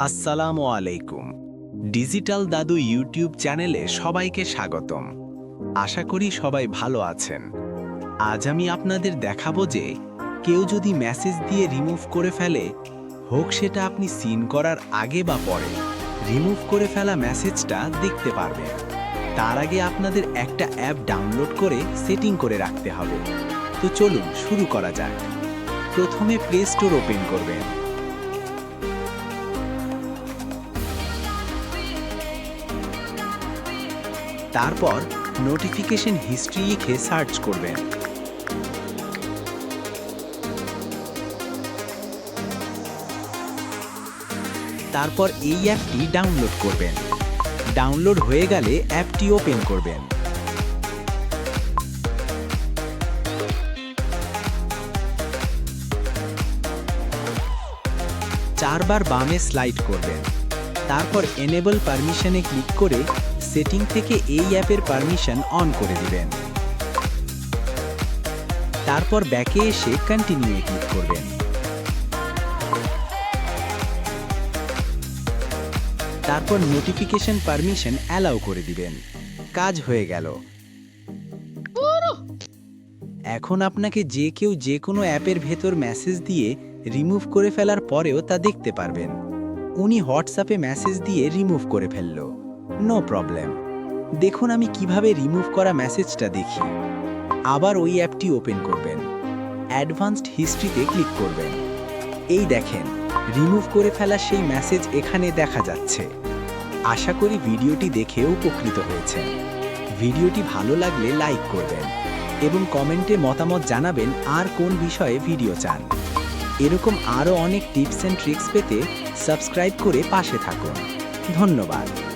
আসসালামু আলাইকুম। ডিজিটাল দাদু ইউটিউব চ্যানেলে সবাইকে স্বাগতম। আশা করি সবাই ভালো আছেন। আজ আমি আপনাদের দেখাবো যে কেউ যদি মেসেজ দিয়ে রিমুভ করে ফেলে, হোক সেটা আপনি সিন করার আগে বা পরে রিমুভ করে ফেলা মেসেজটা দেখতে পারবেন। তার আগে আপনাদের একটা অ্যাপ ডাউনলোড করে সেটিং করে রাখতে হবে। তো চলুন শুরু করা যাক। প্রথমে প্লে স্টোর ওপেন করবেন। তারপর নোটিফিকেশন হিস্ট্রি লিখে সার্চ করবেন। তারপর এই অ্যাপটি ডাউনলোড করবেন। ডাউনলোড হয়ে গেলে অ্যাপটি ওপেন করবেন। চারবার বামে স্লাইড করবেন। তারপর এনেবল পারমিশনে ক্লিক করে সেটিং থেকে এই অ্যাপের পারমিশন অন করে দিবেন। তারপর ব্যাকে এসে কন্টিনিউয়ে ক্লিক করবেন। তারপর নোটিফিকেশন পারমিশন অ্যালাউ করে দিবেন। কাজ হয়ে গেল। এখন আপনাকে যে কেউ যে কোনো অ্যাপের ভেতর মেসেজ দিয়ে রিমুভ করে ফেলার পরেও তা দেখতে পারবেন। উনি হোয়াটসঅ্যাপে মেসেজ দিয়ে রিমুভ করে ফেলল। No problem. দেখুন আমি কীভাবে রিমুভ করা মেসেজটা দেখি। আবার ওই অ্যাপটি ওপেন করবেন। অ্যাডভান্সড হিস্ট্রিতে ক্লিক করবেন। এই দেখেন, রিমুভ করে ফেলা সেই মেসেজ এখানে দেখা যাচ্ছে। আশা করি ভিডিওটি দেখে উপকৃত হয়েছেন। ভিডিওটি ভালো লাগলে লাইক করবেন এবং কমেন্টে মতামত জানাবেন আর কোন বিষয়ে ভিডিও চান। এরকম আরও অনেক টিপস অ্যান্ড ট্রিক্স পেতে সাবস্ক্রাইব করে পাশে থাকুন। ধন্যবাদ।